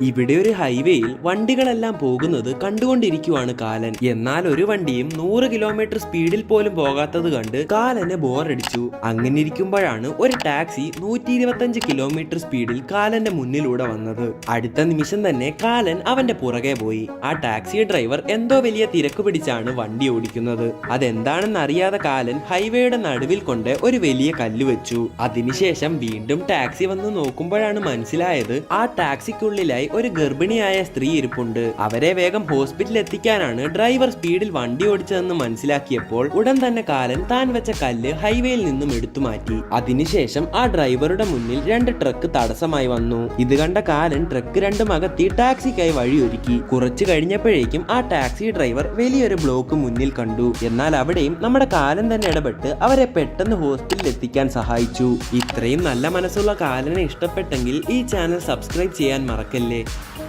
ഇവിടെ ഒരു ഹൈവേയിൽ വണ്ടികളെല്ലാം പോകുന്നത് കണ്ടുകൊണ്ടിരിക്കുവാണ് കാലൻ. എന്നാൽ ഒരു വണ്ടിയും നൂറ് കിലോമീറ്റർ സ്പീഡിൽ പോലും പോകാത്തത് കണ്ട് കാലന് ബോറടിച്ചു. അങ്ങനെ ഇരിക്കുമ്പോഴാണ് ഒരു ടാക്സി നൂറ്റി ഇരുപത്തഞ്ച് കിലോമീറ്റർ സ്പീഡിൽ കാലന്റെ മുന്നിലൂടെ വന്നത്. അടുത്ത നിമിഷം തന്നെ കാലൻ അവന്റെ പുറകെ പോയി. ആ ടാക്സി ഡ്രൈവർ എന്തോ വലിയ തിരക്ക് പിടിച്ചാണ് വണ്ടി ഓടിക്കുന്നത്. അതെന്താണെന്ന് അറിയാതെ കാലൻ ഹൈവേയുടെ നടുവിൽ കൊണ്ട് ഒരു വലിയ കല്ല് വെച്ചു. അതിനുശേഷം വീണ്ടും ടാക്സി വന്ന് നോക്കുമ്പോഴാണ് മനസ്സിലായത് ആ ടാക്സിക്കുള്ളിലായി ഒരു ഗർഭിണിയായ സ്ത്രീ ഇരിപ്പുണ്ട്. അവരെ വേഗം ഹോസ്പിറ്റലിൽ എത്തിക്കാനാണ് ഡ്രൈവർ സ്പീഡിൽ വണ്ടി ഓടിച്ചതെന്ന് മനസ്സിലാക്കിയപ്പോൾ ഉടൻ തന്നെ കാലൻ താൻ വെച്ച കല്ല് ഹൈവേയിൽ നിന്നും എടുത്തു മാറ്റി. അതിനുശേഷം ആ ഡ്രൈവറുടെ മുന്നിൽ രണ്ട് ട്രക്ക് തടസ്സമായി വന്നു. ഇത് കണ്ട കാലൻ ട്രക്ക് രണ്ടും അകത്തി ടാക്സിക്കായി വഴിയൊരുക്കി. കുറച്ചു കഴിഞ്ഞപ്പോഴേക്കും ആ ടാക്സി ഡ്രൈവർ വലിയൊരു ബ്ലോക്ക് മുന്നിൽ കണ്ടു. എന്നാൽ അവിടെയും നമ്മുടെ കാലൻ തന്നെ ഇടപെട്ട് അവരെ പെട്ടെന്ന് ഹോസ്പിറ്റലിൽ എത്തിക്കാൻ സഹായിച്ചു. ഇത്രയും നല്ല മനസ്സുള്ള കാലനെ ഇഷ്ടപ്പെട്ടെങ്കിൽ ഈ ചാനൽ സബ്സ്ക്രൈബ് ചെയ്യാൻ മറക്കല്ലേ? day.